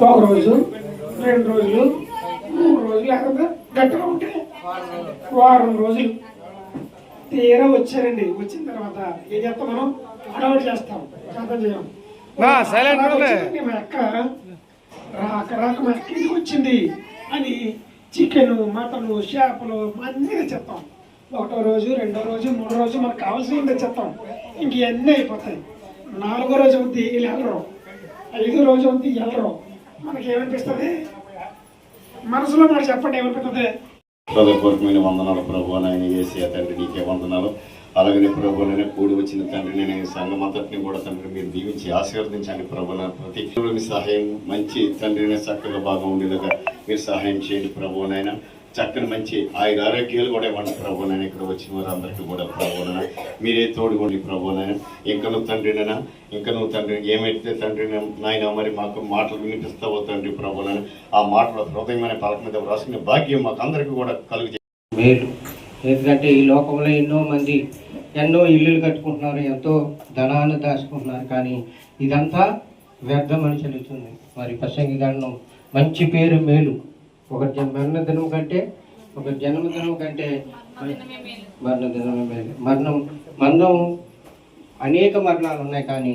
ఒక రోజు రెండు రోజులు మూడు రోజులు లేకపోతే గట్టిగా ఉంటే వారం రోజులు. తీరా వచ్చారండి. వచ్చిన తర్వాత ఏం చేస్తాం మనం? అడవాటు చేస్తాం. చేయం. వచ్చింది మా అక్క. రాక రాక మా అక్క ఇంటికి వచ్చింది అని చికెన్ మటన్ చేపలు అన్నీ చెప్తాం ఒకటో రోజు రెండో రోజు మూడో రోజు మనకు కావాల్సింది చెప్తాం ఇంక ఇవన్నీ అయిపోతాయి. నాలుగో రోజు అవుద్ది వీళ్ళు వెళ్ళరు. ఐదో రోజు అవుద్ది వెళ్ళరు. మనకి ఏమనిపిస్తుంది మనసులో మాట చెప్పండి ఏమనిపిస్తుంది హృదయపూర్వకమైన వందనాలు ప్రభు నాయన చేసి తండ్రి నీకే వందనాలు. అలాగనే ప్రభు నేను కూడి వచ్చిన తండ్రి నేను ఈ సంఘం అంతటిని కూడా తండ్రి మీరు దీవించి ఆశీర్వదించండి ప్రభు నా ప్రతి మీ సహాయం మంచి తండ్రిని చక్కగా బాగా ఉండేలాగా మీరు సహాయం చేయండి ప్రభు నాయన. చక్కని మంచి ఆయుర ఆరోగ్యాలు కూడా ఇవ్వండి ప్రభు ఇక్కడ వచ్చిన వారందరికీ కూడా ప్రభు మీరే తోడుకోండి ప్రభు ఇంకా నువ్వు తండ్రినైనా ఇంకా నువ్వు తండ్రి ఏమైతే తండ్రి నాయన మరి మాకు మాటలు వినిపిస్తావో తండ్రి ప్రభు ఆ ఆ మాటలు హృదయమైన పలక మీద రాసుకునే భాగ్యం మాకు అందరికీ కూడా కలుగు మేలు. ఎందుకంటే ఈ లోకంలో ఎన్నో మంది ఎన్నో ఇల్లులు కట్టుకుంటున్నారు ఎంతో ధనాన్ని దాచుకుంటున్నారు కానీ ఇదంతా వ్యర్థం అని చెల్లుతుంది. మరి ప్రసంగి గండం మంచి పేరు మేలు. ఒక జ- మరణదినం కంటే ఒక జన్మదినం కంటే మరణదినమే మేలు. మరణం మరణం అనేక మరణాలు ఉన్నాయి కానీ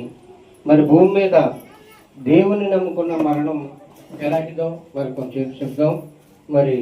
మరి భూమి మీద దేవుని నమ్ముకున్న మరణం ఎలాంటిదో మరి కొంచెం చెప్దాం. మరి